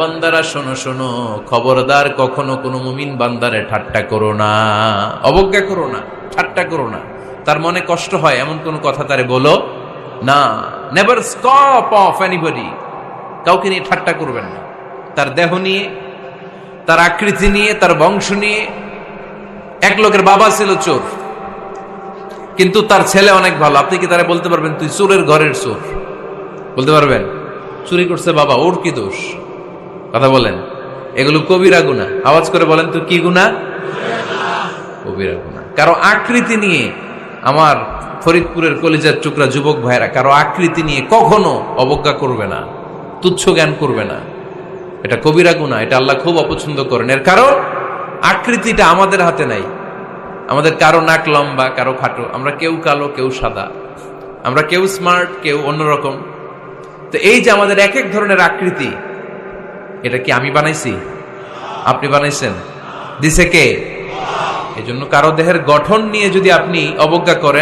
বান্দারা, শোনো শোনো, খবরদার কখনো কোনো মুমিন বান্দারে ঠাট্টা করো না। অবজ্ঞা করো না, ঠাট্টা করো না। তার মনে কষ্ট হয়, এমন কোন কথা তারে বলো না। নেভার স্টপ অফ এনিবডি কাউকে নিয়ে ঠাট্টা করবেন না। তার দেহ নিয়ে, তার আকৃতি নিয়ে, তার বংশ নিয়ে। এক লোকের বাবা ছিল চোর, কিন্তু তার ছেলে অনেক ভালো। আপনি কি তারা বলতে পারবেন, তুই চোরের ঘরের চোর? বলতে পারবেন? চুরি করছে বাবা, ওর কি দোষ? কথা বলেন। এগুলো কবিরা গুণা আওয়াজ করে বলেন তো, কি গুণা কবিরা গুণা কারও আকৃতি নিয়ে আমার ফরিদপুরের কলিজার টুকরা যুবক ভাইরা কারও আকৃতি নিয়ে কখনো অবজ্ঞা করবে না, তুচ্ছ জ্ঞান করবে না। এটা কবিরা গুণা এটা আল্লাহ খুব অপছন্দ করেন। এর কারণ, আকৃতিটা আমাদের হাতে নাই। আমাদের কারও নাক লম্বা, কারও খাটো। আমরা কেউ কালো, কেউ সাদা। আমরা কেউ স্মার্ট, কেউ অন্যরকম। তো এই যে আমাদের এক এক ধরনের আকৃতি এটা কি আমি বানাইছি? আপনি বানাইছেন। দিছে কে? এজন্য জন্য কারও দেহের গঠন নিয়ে যদি আপনি অবজ্ঞা করেন